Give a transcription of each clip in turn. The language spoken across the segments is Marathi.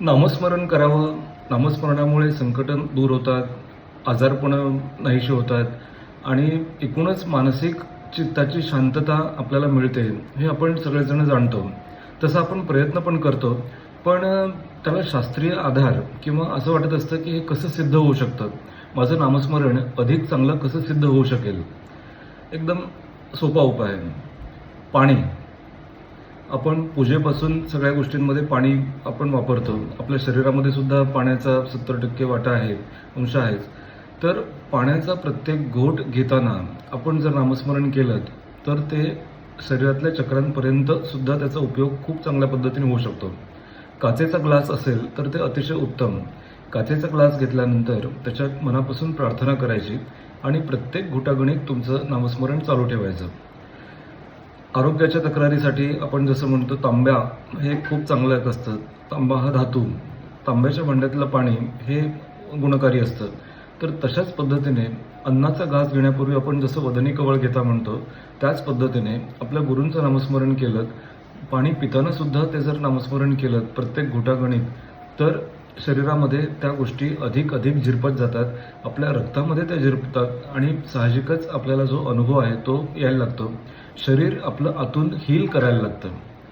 नामस्मरण करावं. नामस्मरणामुळे संकट दूर होतात आजारपणं नाहीशी होतात आणि एकूणच मानसिक चित्ताची शांतता आपल्याला मिळते हे आपण सगळेजण जाणतो. तसं आपण प्रयत्न पण करतो पण त्याला शास्त्रीय आधार किंवा असं वाटत असतं की हे कसं सिद्ध होऊ शकतं? माझं नामस्मरण अधिक चांगलं कसं सिद्ध होऊ शकेल? एकदम सोपा उपाय. आहे पाणी. आपण पूजेपासून सगळ्या गोष्टींमध्ये पाणी आपण वापरतो. आपल्या शरीरामध्ये सुद्धा पाण्याचा सत्तर टक्के वाटा आहे अंश आहेच तर पाण्याचा प्रत्येक घोट घेताना आपण जर नामस्मरण केलं तर ते शरीरातल्या चक्रांपर्यंत सुद्धा त्याचा उपयोग खूप चांगल्या पद्धतीने होऊ शकतो. काचेचा ग्लास असेल तर ते अतिशय उत्तम. काचेचा ग्लास घेतल्यानंतर त्याच्यात मनापासून प्रार्थना करायची आणि प्रत्येक घोटागणित तुमचं नामस्मरण चालू ठेवायचं. आरोग्याच्या तक्रारीसाठी आपण जसं म्हणतो तांब्या हे खूप चांगलं एक असतं. तांबा हा धातू तांब्याच्या भांड्यातलं पाणी हे गुणकारी असतं. तर तशाच पद्धतीने अन्नाचा घास घेण्यापूर्वी आपण जसं वदनी कवळ घेता म्हणतो त्याच पद्धतीने आपल्या गुरूंचं नामस्मरण केलं पाणी पिताना सुद्धा ते जर नामस्मरण केलं प्रत्येक घोटागणीत तर शरीरामध्ये त्या गोष्टी अधिक अधिक झिरपत जातात. आपल्या रक्तामध्ये त्या झिरपतात आणि साहजिकच आपल्याला जो अनुभव आहे तो यायला लागतो. शरीर आपलं आतून हील करायला लागतं.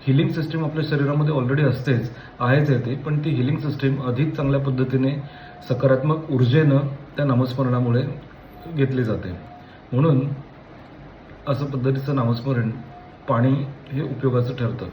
हिलिंग सिस्टीम आपल्या शरीरामध्ये ऑलरेडी असतेच आहेच आहे पण ती हिलिंग सिस्टीम अधिक चांगल्या पद्धतीने सकारात्मक ऊर्जेनं त्या नामस्मरणामुळे घेतली जाते. म्हणून असं पद्धतीचं नामस्मरण पाणी हे उपयोगाचं ठरतं.